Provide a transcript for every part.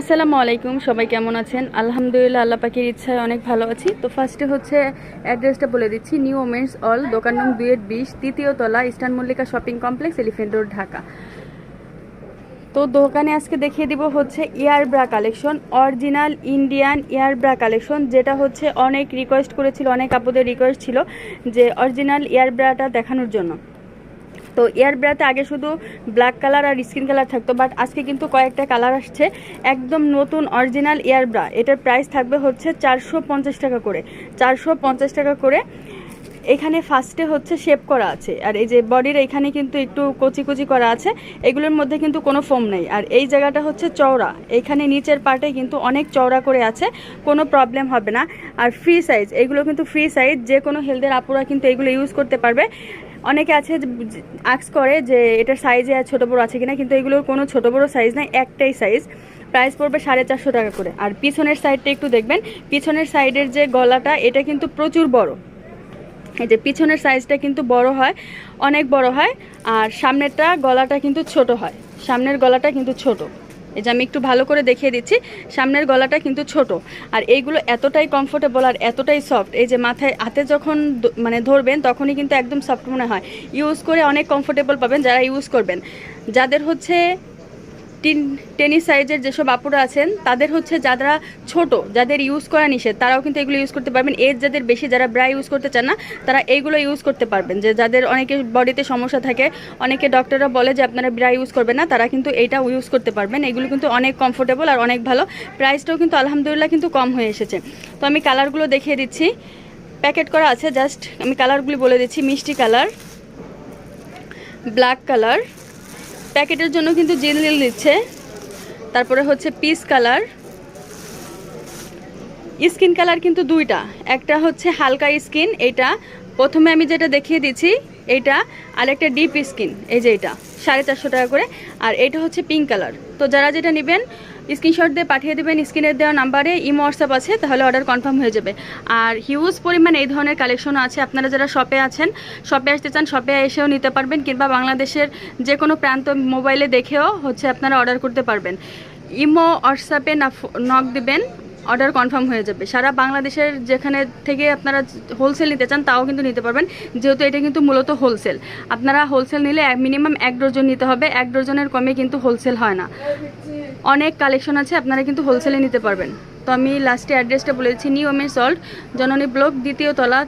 আসসালামু আলাইকুম, সবাই কেমন আছেন? আলহামদুলিল্লাহ, আল্লাহ পাখির ইচ্ছায় অনেক ভালো আছি। তো ফার্স্টে হচ্ছে অ্যাড্রেসটা বলে দিচ্ছি নিউ ওমেন্স অল দোকান নং দুয়ের বিশ তৃতীয় তলা eastern Mallika shopping complex elephant road Dhaka তো দোকানে আজকে দেখিয়ে দিব হচ্ছে air bra collection original Indian air bra collection যেটা হচ্ছে অনেক রিকোয়েস্ট করেছিল, অনেক আপুদের রিকোয়েস্ট ছিল যে অরিজিনাল ইয়ার ব্রাটা দেখানোর জন্য। তো এয়ার ব্রাতে আগে শুধু ব্ল্যাক কালার আর স্কিন কালার থাকতো বাট আজকে কিন্তু কয়েকটা কালার আসছে। একদম নতুন অরিজিনাল এয়ার ব্রা। এটার প্রাইস থাকবে হচ্ছে চারশো পঞ্চাশ টাকা করে। চারশো পঞ্চাশ টাকা করে এখানে ফার্স্টে হচ্ছে শেপ করা আছে। আর এই যে বডির এখানে কিন্তু একটু কচি কচি করা আছে, এগুলোর মধ্যে কিন্তু কোনো ফোম নেই। আর এই জায়গাটা হচ্ছে চওড়া। এখানে নিচের পার্টে কিন্তু অনেক চওড়া করে আছে, কোনো প্রবলেম হবে না। আর ফ্রি সাইজ এগুলো কিন্তু ফ্রি সাইজ যে কোনো হেলথের আপুরা কিন্তু এগুলো ইউজ করতে পারবে। অনেকে আছে আক্স করে যে এটার সাইজে আর ছোটো বড়ো আছে কিনা, কিন্তু এগুলোর কোনো ছোটো বড়ো সাইজ নাই, একটাই সাইজ প্রাইস পড়বে সাড়ে চারশো টাকা করে। আর পিছনের সাইডটা একটু দেখবেন, পিছনের সাইডের যে গলাটা, এটা কিন্তু প্রচুর বড়। এই যে পিছনের সাইজটা কিন্তু বড় হয়, অনেক বড় হয়, আর সামনেরটা গলাটা কিন্তু ছোট হয়। সামনের গলাটা কিন্তু ছোট। এই যে আমি একটু ভালো করে দেখিয়ে দিচ্ছি, সামনের গলাটা কিন্তু ছোট। আর এইগুলো এতটাই কমফোর্টেবল আর এতটাই সফট এই যে মাথায়, হাতে যখন মানে ধরবেন তখনই কিন্তু একদম সফট মনে হয়। ইউজ করে অনেক কমফোর্টেবল পাবেন যারা ইউজ করবেন। যাদের হচ্ছে টিন, টেনিস সাইজের যেসব আপুরা আছেন, তাদের হচ্ছে যারা ছোট, যাদের ইউজ করা নিষেধ, তারাও কিন্তু এগুলো ইউজ করতে পারবেন। এজ যাদের বেশি, যারা ব্রা ইউজ করতে চান না, তারা এইগুলো ইউজ করতে পারবেন। যে যাদের অনেকে বডিতে সমস্যা থাকে, অনেকে ডক্টররা বলে যে আপনারা ব্রা ইউজ করবেন না, তারা কিন্তু এইটা ইউজ করতে পারবেন। এগুলো কিন্তু অনেক কমফোর্টেবল আর অনেক ভালো। প্রাইসটাও কিন্তু আলহামদুলিল্লাহ কিন্তু কম হয়ে এসেছে। তো আমি কালারগুলো দেখিয়ে দিচ্ছি। প্যাকেট করা আছে জাস্ট আমি কালারগুলি বলে দিচ্ছি, মিষ্টি কালার ব্ল্যাক কালার প্যাকেটের জন্য কিন্তু জেল নীল দিচ্ছে তারপরে হচ্ছে পিস কালার। স্কিন কালার কিন্তু দুইটা। একটা হচ্ছে হালকা স্কিন, এটা প্রথমে আমি যেটা দেখিয়ে দিচ্ছি, এটা আর একটা ডিপ স্কিন, এই যে এটা, সাড়ে চারশো টাকা করে। আর এটা হচ্ছে পিঙ্ক কালার। তো যারা যেটা নেবেন স্ক্রিনশট দিয়ে পাঠিয়ে দেবেন স্ক্রিনের দেওয়া নাম্বারে ইমো হোয়াটসঅ্যাপ আছে, তাহলে অর্ডার কনফার্ম হয়ে যাবে। আর হিউজ পরিমাণ এই ধরনের কালেকশনও আছে, আপনারা যারা শপে আছেন শপে আসতে চান শপে এসেও নিতে পারবেন, কিংবা বাংলাদেশের যে কোনো প্রান্ত মোবাইলে দেখেও হচ্ছে আপনারা অর্ডার করতে পারবেন। ইমো হোয়াটসঅ্যাপে নক দিবেন অর্ডার কনফার্ম হয়ে যাবে। সারা বাংলাদেশের যেখানে থেকে আপনারা হোলসেল নিতে চান, তাও কিন্তু নিতে পারবেন, যেহেতু এটা কিন্তু মূলত হোলসেল আপনারা হোলসেল নিলে মিনিমাম এক ডজন নিতে হবে, এক ডজনের কমে কিন্তু হোলসেল হয় না। অনেক কালেকশন আছে, আপনারা কিন্তু হোলসেলে নিতে পারবেন। তো আমি লাস্টে অ্যাড্রেসটা বলে দিচ্ছি নিউ ওমেন সল্ট জননী ব্লক, দ্বিতীয় তলা,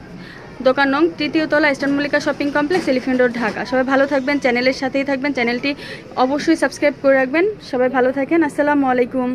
দোকান নং, তৃতীয় তলা eastern Mallika shopping complex elephant road Dhaka. সবাই ভালো থাকবেন চ্যানেলের সাথেই থাকবেন চ্যানেলটি অবশ্যই সাবস্ক্রাইব করে রাখবেন। সবাই ভালো থাকেন, আসসালামু আলাইকুম।